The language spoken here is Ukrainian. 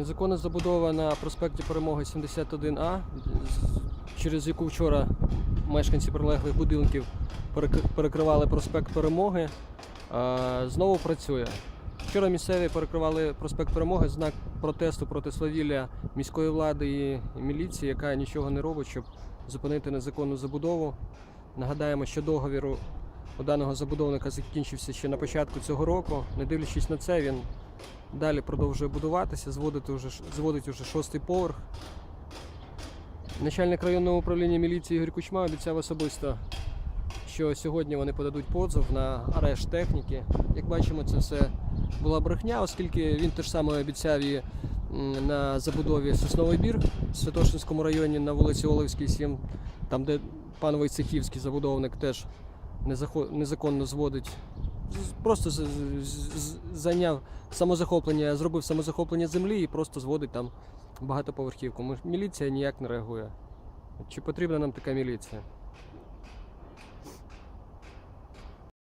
Незаконна забудова на проспекті Перемоги 71А, через яку вчора мешканці прилеглих будинків перекривали проспект Перемоги, знову працює. Вчора місцеві перекривали проспект Перемоги знак протесту проти свавілля міської влади і міліції, яка нічого не робить, щоб зупинити незаконну забудову. Нагадаємо, що договір у даного забудовника закінчився ще на початку цього року. Не дивлячись на це, він далі продовжує будуватися, зводити вже, зводить уже шостий поверх. Начальник районного управління міліції Ігор Кучма обіцяв особисто, що сьогодні вони подадуть позов на арешт техніки. Як бачимо, це все була брехня, оскільки він теж саме обіцяв і на забудові Сосновий бір в Святошинському районі на вулиці Оливській 7, там, де пан Войцехівський забудовник теж незаконно зводить. Просто зайняв самозахоплення, зробив самозахоплення землі і просто зводить там багатоповерхівку. Міліція ніяк не реагує. Чи потрібна нам така міліція?